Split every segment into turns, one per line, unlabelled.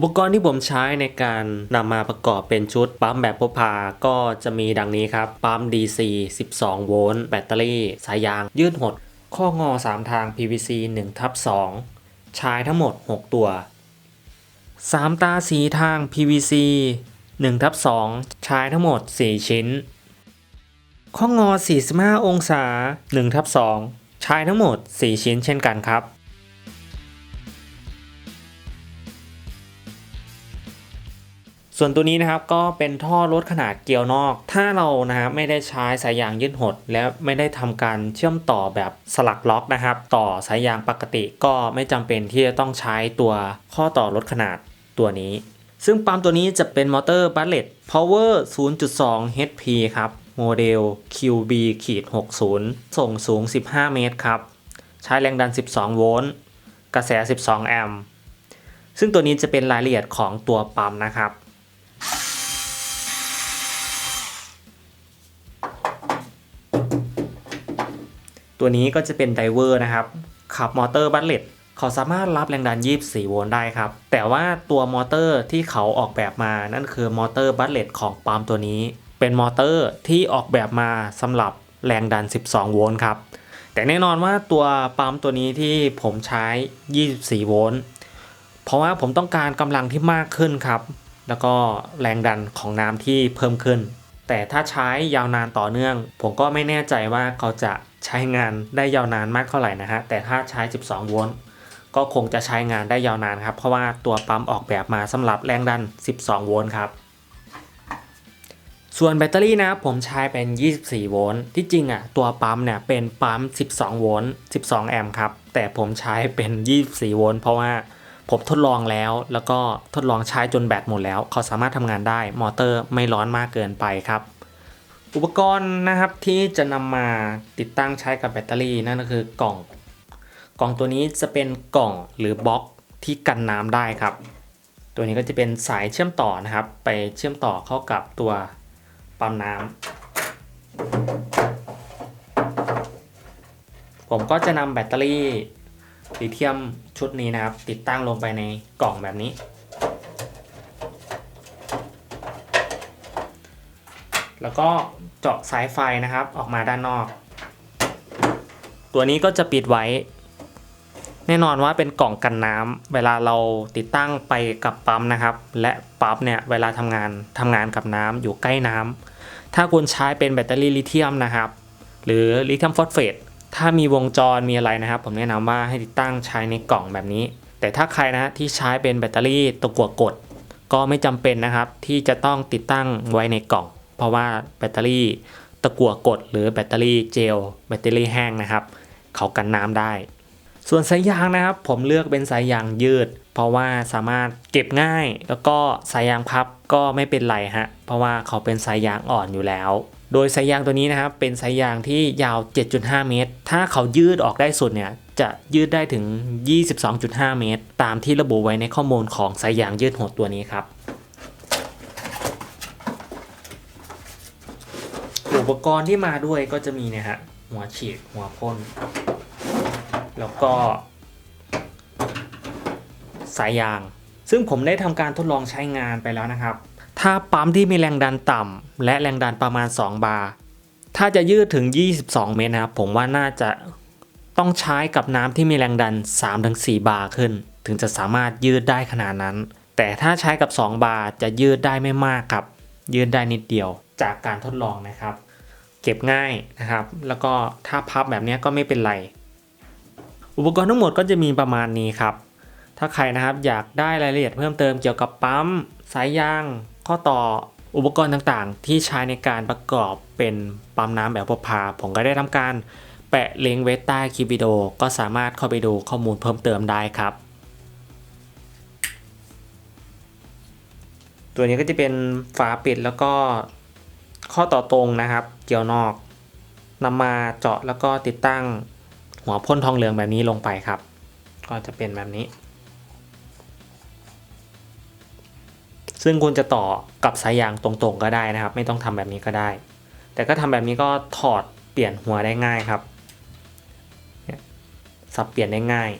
อุปกรณ์ที่ผมใช้ในการนำมาประกอบเป็นชุดปั๊มแบบพกพาก็จะมีดังนี้ครับ ปั๊ม DC 12 โวลต์แบตเตอรี่ สายยาง ยืดหด ข้องอ 3 ทาง PVC 1ทับ2ใช้ทั้งหมด 6 ตัว 3 ตาสีทาง PVC 1ทับ2ใช้ทั้งหมด 4 ชิ้น ข้องอ 45 องศา1ทับ2ใช้ทั้งหมด 4 ชิ้นเช่นกันครับ ส่วนตัวนี้นะครับก็เป็นท่อลดขนาดเกลียวนอก ถ้าเรานะครับไม่ได้ใช้สายยางยืดหด และไม่ได้ทำการเชื่อมต่อแบบสลักล็อกนะครับ ต่อสายยางปกติก็ไม่จำเป็นที่จะต้องใช้ตัวข้อต่อลดขนาดตัวนี้ ซึ่งปั๊มตัวนี้จะเป็นมอเตอร์บัลเลต Power 0.2 HP ครับโมเดล QB ขีด60 ส่งสูง 15 เมตรครับ ใช้แรงดัน 12 โวลต์กระแส 12 แอมป์ซึ่งตัวนี้จะเป็นรายละเอียดของตัวปั๊มนะครับ ตัวนี้ก็จะเป็นไดเวอร์นะครับขับมอเตอร์บัตเลตเขาสามารถรับแรงดัน 24 โวลต์ได้ครับ แต่ว่าตัวมอเตอร์ที่เขาออกแบบมานั่นคือมอเตอร์บัตเลตของปั๊มตัวนี้ เป็นมอเตอร์ที่ออกแบบมาสำหรับแรงดัน 12 โวลต์ครับ แต่แน่นอนว่าตัวปั๊มตัวนี้ที่ผมใช้ 24 โวลต์เพราะว่าผมต้องการกำลังที่มากขึ้นครับ แล้วก็แรงดันของน้ำที่เพิ่มขึ้น แต่ถ้าใช้ยาวนานต่อเนื่อง ผมก็ไม่แน่ใจว่าเขาจะใช้งานได้ยาวนานมากเท่าไหร่นะฮะ แต่ถ้าใช้ 12 โวลต์ก็คงจะใช้งานได้ยาวนานครับ เพราะว่าตัวปั๊มออกแบบมาสำหรับแรงดัน 12 โวลต์ครับส่วนแบตเตอรี่นะผมใช้เป็น 24 โวลต์ ที่จริงอะตัวปั๊มเนี่ยเป็นปั๊ม 12 โวลต์ 12 แอมป์ครับ แต่ผมใช้เป็น 24 โวลต์เพราะว่า ผมทดลองแล้ว แล้วก็ทดลองใช้จนแบตหมดแล้ว เขาสามารถทำงานได้ มอเตอร์ไม่ร้อนมากเกินไปครับ อุปกรณ์นะครับที่จะนำมาติดตั้งใช้กับแบตเตอรี่นั่นก็คือกล่อง กล่องตัวนี้จะเป็นกล่องหรือบล็อกที่กันน้ำได้ครับ ตัวนี้ก็จะเป็นสายเชื่อมต่อนะครับ ไปเชื่อมต่อเข้ากับตัวปั๊มน้ำผมก็จะนำแบตเตอรี่ ลิเธียมชุดนี้นะครับ ติดตั้งลงไปในกล่องแบบนี้ แล้วก็เจาะสายไฟนะครับออกมาด้านนอก ตัวนี้ก็จะปิดไว้ แน่นอนว่าเป็นกล่องกันน้ำเวลาเราติดตั้งไปกับปั๊มนะครับ และปั๊มเนี่ยเวลาทำงานทำงานกับน้ำอยู่ใกล้น้ำถ้าคุณใช้เป็นแบตเตอรี่ลิเธียมนะครับ หรือลิเธียมฟอสเฟต ถ้ามีวงจรมีอะไรนะครับ ผมแนะนำว่าให้ติดตั้งใช้ในกล่องแบบนี้ แต่ถ้าใครนะที่ใช้เป็นแบตเตอรี่ตะกั่วกด ก็ไม่จำเป็นนะครับ ที่จะต้องติดตั้งไว้ในกล่อง เพราะว่าแบตเตอรี่ตะกั่วกด หรือแบตเตอรี่เจลแบตเตอรี่แห้งนะครับ เขากันน้ำได้ ส่วนสายยางนะครับ ผมเลือกเป็นสายยางยืด เพราะว่าสามารถเก็บง่าย แล้วก็สายยางพับก็ไม่เป็นไรฮะเพราะว่าเขาเป็นสายยางอ่อนอยู่แล้ว โดยสายยางตัวนี้นะครับเป็นสายยางที่ยาว 7.5 เมตร ถ้าเขายืดออกได้สุดเนี่ยจะยืดได้ถึง 22.5 เมตร ตามที่ระบุไว้ในข้อมูลของสายยางยืดหดตัวนี้ครับ อุปกรณ์ที่มาด้วยก็จะมีนี่ยฮะหัวฉีดหัวพ่น แล้วก็ สายยาง ซึ่งผมได้ทำการทดลองใช้งานไปแล้วนะครับ ถ้าปั๊มที่มีแรงดันต่ำและแรงดันประมาณ 2 บาร์ถ้าจะยืดถึง 22 เมตรนะครับ ผมว่าน่าจะต้องใช้กับน้ำที่มีแรงดัน 3-4 บาร์ขึ้น ถึงจะสามารถยืดได้ขนาดนั้น แต่ถ้าใช้กับ 2 บาร์จะยืดได้ไม่มากครับ ยืดได้นิดเดียวจากการทดลองนะครับ เก็บง่ายนะครับ แล้วก็ถ้าพับแบบนี้ก็ไม่เป็นไร อุปกรณ์ทั้งหมดก็จะมีประมาณนี้ครับ ถ้าใครนะครับอยากได้รายละเอียดเพิ่มเติมเกี่ยวกับปั๊มสายยาง ข้อต่ออุปกรณ์ต่างๆ ที่ใช้ในการประกอบเป็นปั๊มน้ำแบบพกพา ผมก็ได้ทำการแปะลิงก์ไว้ใต้คลิปวิดีโอก็สามารถเข้าไปดูข้อมูลเพิ่มเติมได้ครับ ตัวนี้ก็จะเป็นฝาปิดแล้วก็ข้อต่อตรงนะครับ เกี่ยวนอกนำมาเจาะแล้วก็ติดตั้งหัวพ่นทองเหลืองแบบนี้ลงไปครับ ก็จะเป็นแบบนี้ ซึ่งคุณจะต่อกับสายยางตรงๆก็ได้นะครับ ไม่ต้องทำแบบนี้ก็ได้ แต่ก็ทำแบบนี้ก็ถอดเปลี่ยนหัวได้ง่ายครับสับเปลี่ยนได้ง่าย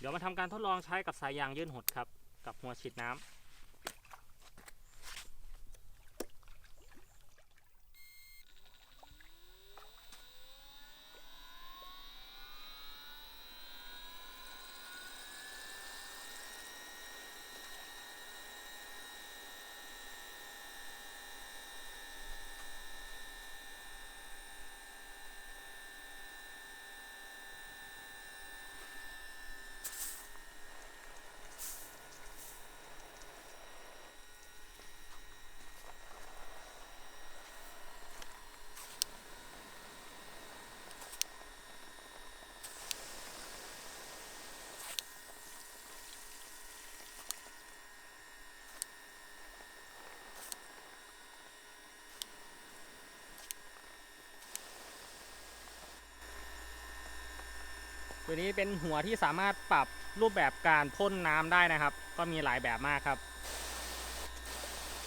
เดี๋ยวมาทำการทดลองใช้กับสายยางยื่นหดครับ กับหัวฉีดน้ำ ตัวนี้เป็นหัวที่สามารถปรับรูปแบบการพ่นน้ำได้นะครับ ก็มีหลายแบบมากครับ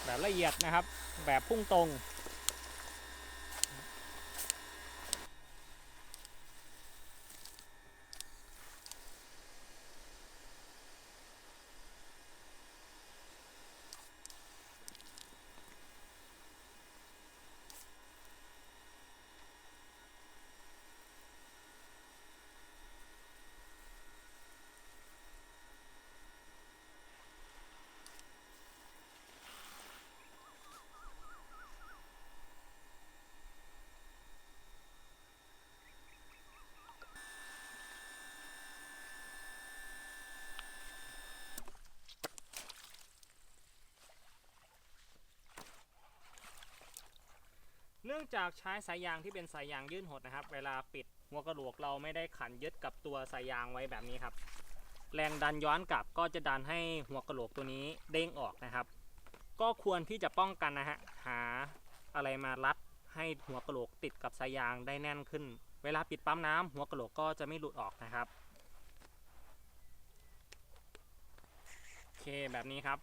แบบละเอียดนะครับ แบบพุ่งตรง องจากใช้สายยางที่เป็นสายยางยื่นหดนะครับ เวลาปิดหัวกระโหลกเราไม่ได้ขันยึดกับตัวสายยางไว้แบบนี้ครับ แรงดันย้อนกลับก็จะดันให้หัวกระโหลกตัวนี้เด้งออกนะครับ ก็ควรที่จะป้องกันนะฮะหาอะไรมารัดให้หัวกระโหลกติดกับสายยางได้แน่นขึ้น เวลาปิดปั๊มน้ำหัวกระโหลกก็จะไม่หลุดออกนะครับโอเคแบบนี้ครับ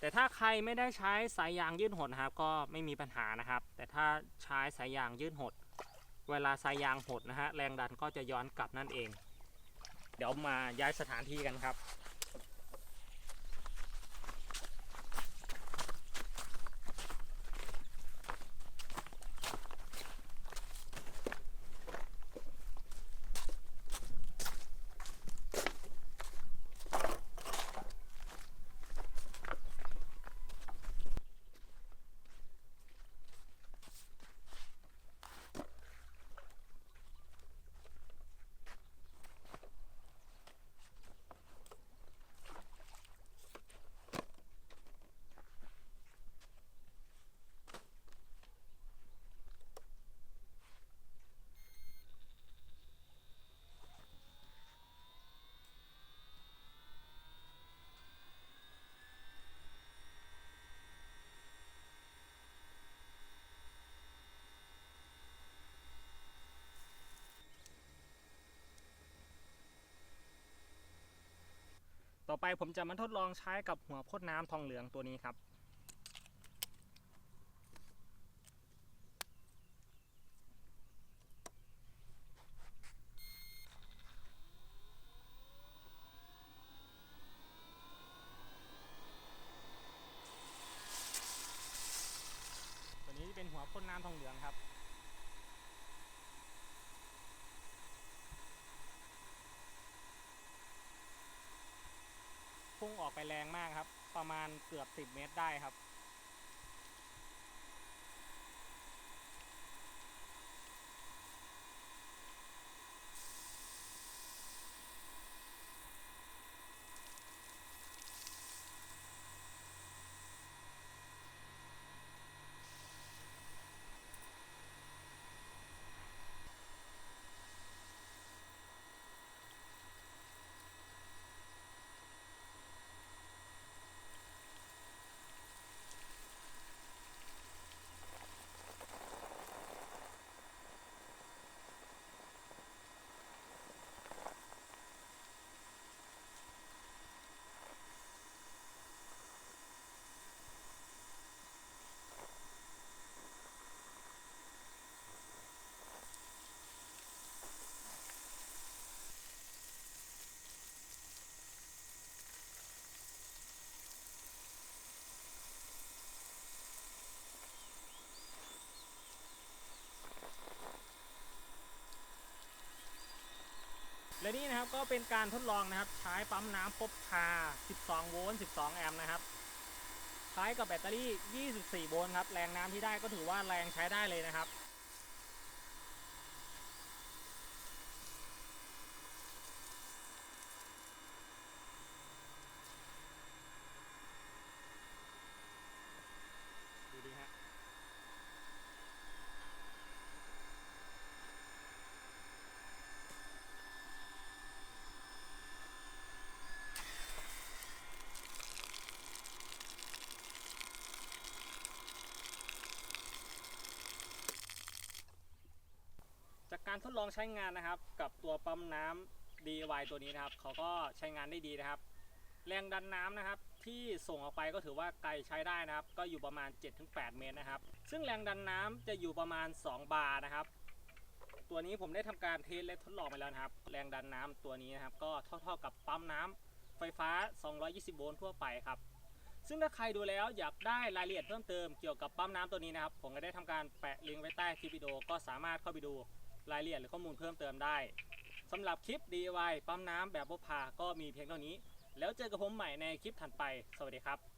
แต่ถ้าใครไม่ได้ใช้สายยางยืดหดนะครับ ก็ไม่มีปัญหานะครับ แต่ถ้าใช้สายยางยืดหด เวลาสายยางหดนะฮะแรงดันก็จะย้อนกลับนั่นเอง เดี๋ยวมาย้ายสถานที่กันครับ ต่อไปผมจะมาทดลองใช้กับหัวพ่นน้ำทองเหลืองตัวนี้ครับ ตัวนี้เป็นหัวพ่นน้ำทองเหลืองครับ พุ่ง ออกไปแรงมากครับ ประมาณเกือบ 10 เมตรได้ครับ และ
นี่นะครับก็เป็นการทดลองนะครับ ใช้ปั๊มน้ำพบคา 12 โวลต์ 12 แอมป์นะครับใช้กับแบตเตอรี่ 24 โวลต์ครับ แรงน้ำที่ได้ก็ถือว่าแรงใช้ได้เลยนะครับ ดูดีฮะ จากการ ทดลองใช้งานนะครับ กับตัวปั๊มน้ำ DIY ตัวนี้นะครับเขาก็ใช้งานได้ดีนะครับ แรงดันน้ำนะครับที่ส่งออกไปก็ถือว่าไกลใช้ได้นะครับ ก็อยู่ประมาณ 7-8 เมตรนะครับ ซึ่งแรงดันน้ำจะอยู่ประมาณ 2 บาร์นะครับ ตัวนี้ผมได้ทำการเทสและทดลองไปแล้วนะครับ แรงดันน้ำตัวนี้นะครับ ก็เท่าๆกับปั๊มน้ำไฟฟ้า 220 โวลต์ทั่วไปครับซึ่งถ้าใครดูแล้วอยากได้รายละเอียดเพิ่มเติมเกี่ยวกับปั๊มน้ำตัวนี้นะครับ ผมก็ได้ทำการแปะลิงก์ไว้ใต้คลิปวิดีโอก็สามารถเข้าไปดู รายละเอียดหรือข้อมูลเพิ่มเติมได้สำหรับคลิป DIY ปั๊มน้ำแบบพกพาก็มีเพียงเท่านี้ แล้วเจอกับผมใหม่ในคลิปถัดไป สวัสดีครับ